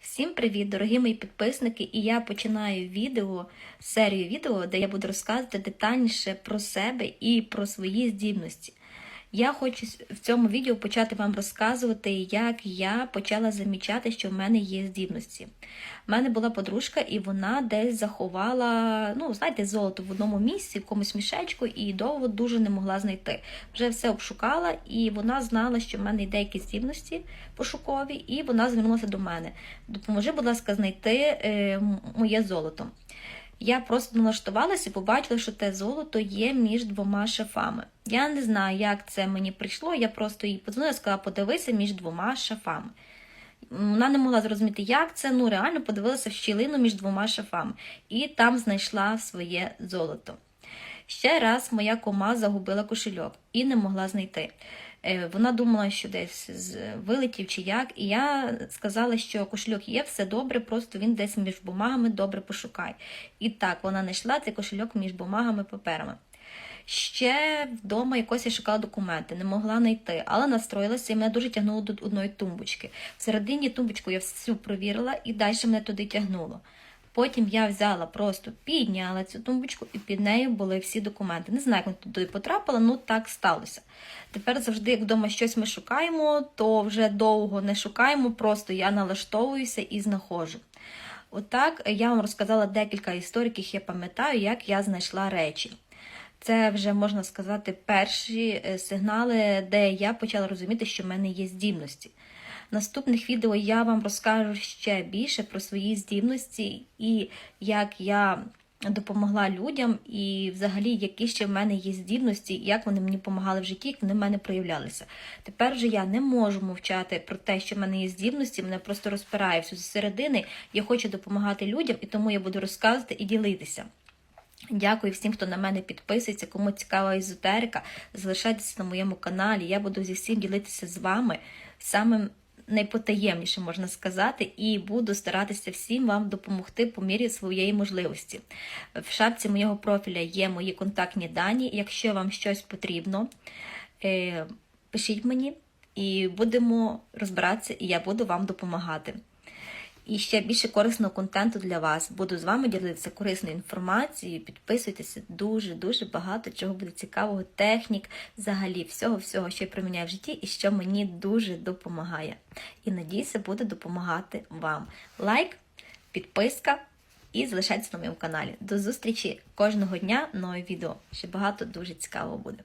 Всім привіт, дорогі мої підписники! І я починаю відео, серію відео, де я буду розказувати детальніше про себе і про свої здібності. Я хочу в цьому відео почати вам розказувати, як я почала замічати, що в мене є здібності. У мене була подружка, і вона десь заховала, ну, знаєте, золото в одному місці, в якомусь мішечку, і довго дуже не могла знайти. Вже все обшукала, і вона знала, що в мене є деякі здібності пошукові, і вона звернулася до мене. Допоможи, будь ласка, знайти е, моє золото. Я просто налаштувалася і побачила, що те золото є між двома шафами. Я не знаю, як це мені прийшло. Я просто їй подзвонила, сказала, подивися між двома шафами. Вона не могла зрозуміти, як це. Ну, реально подивилася в щілину між двома шафами і там знайшла своє золото. Ще раз моя кома загубила кошельок і не могла знайти. Е, Вона думала, що десь вилетів чи як, і я сказала, що кошельок є, все добре, просто він десь між бумагами добре пошукай. І так, вона знайшла цей кошельок між бумагами паперами. Ще вдома якось я шукала документи, не могла знайти, але настроїлася і мене дуже тягнуло до одної тумбочки. Всередині тумбочку я всю провірила і далі мене туди тягнуло. Потім я взяла, просто підняла цю тумбочку, і під нею були всі документи. Не знаю, як вони туди потрапили, ну так сталося. Тепер завжди, як вдома щось ми шукаємо, то вже довго не шукаємо, просто я налаштовуюся і знаходжу. Отак я вам розказала декілька історій, яких я пам'ятаю, як я знайшла речі. Це вже можна сказати перші сигнали, де я почала розуміти, що в мене є здібності. Наступних відео я вам розкажу ще більше про свої здібності і як я допомогла людям, і взагалі, які ще в мене є здібності, як вони мені допомагали в житті, як вони в мене проявлялися. Тепер вже я не можу мовчати про те, що в мене є здібності, мене просто розпирає все зсередини. Я хочу допомагати людям, і тому я буду розказувати і ділитися. Дякую всім, хто на мене підписується, кому цікава езотерика. Залишайтеся на моєму каналі. Я буду зі всім ділитися з вами самим найпотаємніше можна сказати, і буду старатися всім вам допомогти по мірі своєї можливості. В шапці моєго профіля є мої контактні дані. Якщо вам щось потрібно, е, пишіть мені і будемо розбиратися, і я буду вам допомагати. І ще більше корисного контенту для вас. Буду з вами ділитися корисною інформацією. Підписуйтеся дуже-дуже багато чого буде цікавого, технік, взагалі, всього-всього, що я приміняю в житті і що мені дуже допомагає. І надіюся, буде допомагати вам. Лайк, підписка і залишайтеся на моєму каналі. До зустрічі кожного дня нове відео. Ще багато дуже цікавого буде.